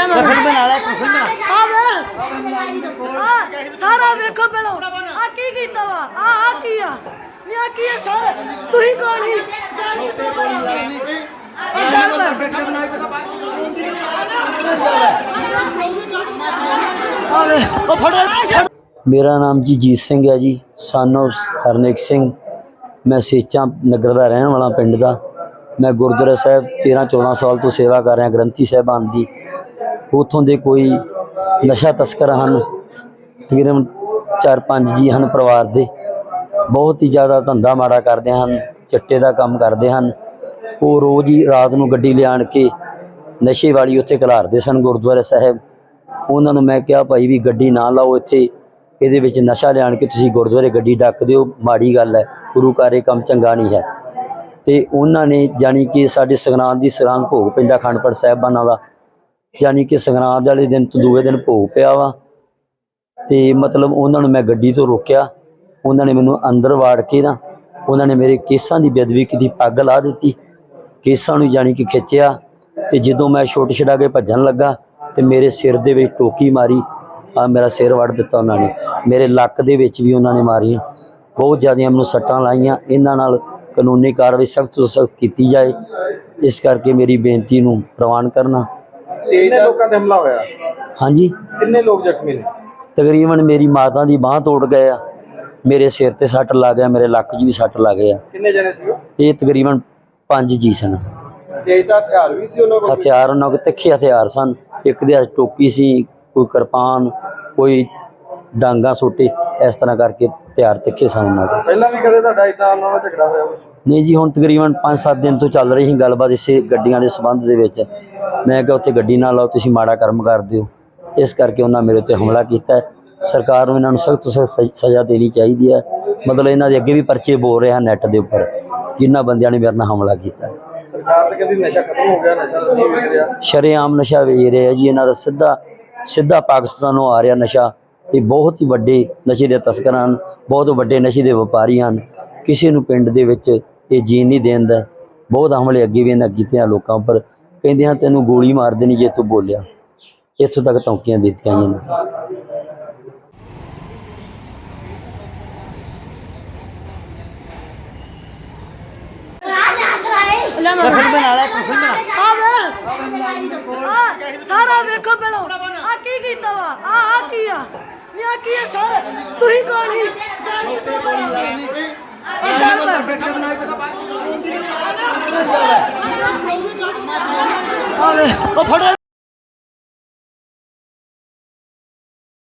ਲੈ ਮੈਂ ਕਫਨ ਬਣਾ ਲੈ ਕਫਨ ਬਣਾ। ਆ ਵੇ। ਆ ਸਾਰਾ ਵੇਖੋ ਪਹਿਲਾਂ। ਆ ਕੀ ਕੀਤਾ ਵਾ? ਆ ਆ ਕੀ ਆ? ਨੀ ਆ ਕੀ ਆ ਸਾਰਾ? ਤੁਸੀਂ ਕੌਣ ਹੀ ਜਾਣ ਬੈਠ ਬਣਾਈ ਆ ਵੇ। ਉਹ ਫੜੋ ਮੇਰਾ ਨਾਮ ਜੀ ਜੀਤ ਸਿੰਘ ਹੈ ਜੀ ਸਨ of ਹਰਨੇਕ ਸਿੰਘ। ਮੈਂ ਸੇਚਾਂ ਨਗਰ ਦਾ ਰਹਿਣ ਵਾਲਾ ਪਿੰਡ ਦਾ। ਮੈਂ ਗੁਰਦੁਆਰਾ ਸਾਹਿਬ 13 14 ਸਾਲ ਤੋਂ ਸੇਵਾ ਕਰ ਰਿਹਾ ਗ੍ਰੰਥੀ ਸਾਹਿਬਾਨ ਦੀ। ਉਥੋਂ ਦੇ ਕੋਈ ਨਸ਼ਾ ਤਸਕਰ ਹਨ, ਤਕਰੀਬਨ 4-5 ਜੀ ਹਨ ਪਰਿਵਾਰ ਦੇ। ਬਹੁਤ ਹੀ ਜ਼ਿਆਦਾ ਧੰਦਾ ਮਾੜਾ ਕਰਦੇ ਹਨ, ਚਿੱਟੇ ਦਾ ਕੰਮ ਕਰਦੇ ਹਨ। ਉਹ ਰੋਜ਼ ਹੀ ਰਾਤ ਨੂੰ ਗੱਡੀ ਲਿਆਣ ਕੇ ਨਸ਼ੇ ਵਾਲੀ ਉੱਥੇ ਘਲਾਰਦੇ ਸਨ ਗੁਰਦੁਆਰਾ ਸਾਹਿਬ। ਉਹਨਾਂ ਨੂੰ ਮੈਂ ਕਿਹਾ, ਭਾਈ ਵੀ ਗੱਡੀ ਨਾ ਲਾਓ ਇੱਥੇ। ਇਹਦੇ ਵਿੱਚ ਨਸ਼ਾ ਲਿਆਣ ਕੇ ਤੁਸੀਂ ਗੁਰਦੁਆਰੇ ਗੱਡੀ ਡੱਕ ਦਿਓ। ਮਾੜੀ ਗੱਲ ਹੈ, ਗੁਰੂ ਘਰ ਕੰਮ ਚੰਗਾ ਨਹੀਂ ਹੈ। ਤੇ ਉਹਨਾਂ ਨੇ ਜਾਣੀ ਕਿ ਸਾਡੇ ਸੰਗਰਾਂਦ ਦੀ ਸੰਗਰਾਂਦ ਭੋਗ ਪੈਂਦਾ ਖੰਡਪੜ ਸਾਹਿਬਾਨਾਂ ਦਾ। ਜਾਣੀ ਕਿ ਸੰਗਰਾਂਦ ਵਾਲੇ ਦਿਨ ਤੋਂ ਦੂਏ ਦਿਨ ਭੋਗ ਪਿਆ ਵਾ। ਤੇ ਮਤਲਬ ਉਹਨਾਂ ਨੂੰ ਮੈਂ ਗੱਡੀ ਤੋਂ ਰੋਕਿਆ। ਉਹਨਾਂ ਨੇ ਮੈਨੂੰ ਅੰਦਰ ਵਾੜ ਕੇ ਨਾ ਉਹਨਾਂ ਨੇ ਮੇਰੇ ਕੇਸਾਂ ਦੀ ਬੇਅਦਬੀ ਕੀਤੀ, ਪੱਗ ਲਾ ਦਿੱਤੀ। ਕੇਸਾਂ ਨੂੰ ਜਾਣੀ ਕਿ ਖਿੱਚਿਆ ਤੇ ਜਦੋਂ ਮੈਂ ਛੋਟ ਛਡਾ ਕੇ ਭੱਜਣ ਲੱਗਾ ਤੇ ਮੇਰੇ ਸਿਰ ਦੇ ਵਿੱਚ ਟੋਕੀ ਮਾਰੀ ਆ ਮੇਰਾ ਸਿਰ ਵੜ ਦਿੱਤਾ ਉਹਨਾਂ ਨੇ। ਮੇਰੇ ਲੱਕ ਦੇ ਵਿੱਚ ਵੀ ਉਹਨਾਂ ਨੇ ਮਾਰੀਆਂ। ਬਹੁਤ ਜ਼ਿਆਦੀਆਂ ਮੈਨੂੰ ਸੱਟਾਂ ਲਾਈਆਂ। ਇਹਨਾਂ ਨਾਲ ਕਾਨੂੰਨੀ ਕਾਰਵਾਈ ਸਖਤ ਤੋਂ ਸਖਤ ਕੀਤੀ ਜਾਏ। ਇਸ ਕਰਕੇ ਮੇਰੀ ਬੇਨਤੀ ਨੂੰ ਪ੍ਰਵਾਨ ਕਰਨਾ। ਕਿੰਨੇ ਲੋਕਾਂ ਤੇ ਹਮਲਾ ਹੋਇਆ? ਹਾਂਜੀ। ਕਿੰਨੇ ਲੋਕ ਜ਼ਖਮੀ ਨੇ? ਤਕਰੀਬਨ ਮੇਰੀ ਮਾਤਾ ਦੀ ਬਾਹ ਤੋੜ ਗਏ ਆ। ਮੇਰੇ ਸਿਰ ਤੇ ਸੱਟ ਲੱਗ ਗਿਆ ਮੇਰੇ ਲੱਕ 'ਚ ਵੀ ਸੱਟ ਲੱਗ ਗਿਆ। ਕਿੰਨੇ ਜਣੇ ਸੀ ਉਹ? ਇਹ ਤਕਰੀਬਨ ਪੰਜ ਜੀ ਸਨ। ਤੇਜ਼ ਦਾ ਹਥਿਆਰ ਵੀ ਸੀ ਉਹਨਾਂ ਕੋਲ? ਹਥਿਆਰ ਉਹਨਾਂ ਕੋਲ ਤਿੱਖੇ ਹਥਿਆਰ ਸਨ। ਇੱਕ ਦੇ ਹੱਥ ਟੋਕੀ ਸੀ ਕੋਈ ਕਿਰਪਾਨ ਕੋਈ ਡਾਂਗਾ ਸੋਟੇ। ਇਸ ਤਰ੍ਹਾਂ ਕਰਕੇ ਹਥਿਆਰ ਤਿੱਖੇ ਸਨ ਕੋਲ ਪਹਿਲਾਂ ਵੀ ਕਦੇ ਤੁਹਾਡਾ ਇਦਾਂ ਉਹਨਾਂ ਨਾਲ ਝਗੜਾ ਹੋਇਆ? ਨਹੀਂ ਜੀ ਹੁਣ ਤਕਰੀਬਨ 5-7 ਦਿਨ ਤੋਂ ਚੱਲ ਰਹੀ ਸੀ ਗੱਲਬਾਤ ਇਸੇ ਗੱਡੀਆਂ ਦੇ ਸਬੰਧ ਦੇ ਵਿੱਚ ਮੈਂ ਕਿਹਾ ਉੱਥੇ ਗੱਡੀ ਨਾ ਲਾਓ ਤੁਸੀਂ ਮਾੜਾ ਕਰਮ ਕਰਦੇ ਹੋ ਇਸ ਕਰਕੇ ਉਹਨਾਂ ਮੇਰੇ ਉੱਤੇ ਹਮਲਾ ਕੀਤਾ। ਸਰਕਾਰ ਨੂੰ ਇਹਨਾਂ ਨੂੰ ਸਖਤ ਤੋਂ ਸਖਤ ਸਜ਼ਾ ਦੇਣੀ ਚਾਹੀਦੀ ਹੈ ਮਤਲਬ ਇਹਨਾਂ ਦੇ ਅੱਗੇ ਵੀ ਪਰਚੇ ਬੋਲ ਰਹੇ ਹਨ ਨੈੱਟ ਦੇ ਉੱਪਰ ਜਿਨ੍ਹਾਂ ਬੰਦਿਆਂ ਨੇ ਮੇਰੇ ਨਾਲ ਹਮਲਾ ਕੀਤਾ। ਸਰਕਾਰ ਤਾਂ ਕਹਿੰਦੀ ਨਸ਼ਾ ਖਤਮ ਹੋ ਗਿਆ ਨਸ਼ਾ ਨਹੀਂ ਵਿਕ ਰਿਹਾ ਸ਼ਰੇਆਮ ਨਸ਼ਾ ਵੇਚ ਰਿਹਾ ਜੀ ਇਹਨਾਂ ਦਾ ਸਿੱਧਾ ਸਿੱਧਾ ਪਾਕਿਸਤਾਨੋਂ ਆ ਰਿਹਾ ਨਸ਼ਾ ਇਹ ਬਹੁਤ ਹੀ ਵੱਡੇ ਨਸ਼ੇ ਦੇ ਤਸਕਰ ਹਨ, ਬਹੁਤ ਵੱਡੇ ਨਸ਼ੇ ਦੇ ਵਪਾਰੀ ਹਨ। ਕਿਸੇ ਨੂੰ ਪਿੰਡ ਦੇ ਵਿੱਚ ਇਹ ਜੀਣ ਨਹੀਂ ਦੇਂਦਾ ਬਹੁਤ ਹਮਲੇ ਅੱਗੇ ਵੀ ਇਹਨਾਂ ਕੀਤੇ ਆ ਲੋਕਾਂ ਉੱਪਰ। ਕਹਿੰਦੇ ਹਨ ਤੈਨੂੰ ਗੋਲੀ ਮਾਰ ਦੇਣੀ ਜੇ ਤੂੰ ਬੋਲਿਆ। ਇੱਥੋਂ ਤੱਕ ਧਮਕੀਆਂ ਦਿੱਤੀਆਂ ਇਹਨਾਂ ਸਾਰਾ ਵੇਖੋ ਪਹਿਲਾਂ। ਆ ਕੀ ਕੀਤਾ ਵਾ? ਆ ਆ ਕੀ ਆ? ਨੀ ਆ ਕੀ ਆ ਸਾਰਾ? ਤੁਸੀਂ ਕੌਣ ਹੀ ਨਹੀਂ ਗੱਲ ਕਰ। ਬੈਠ ਕੇ ਆ ਉਹ ਫੜੋ।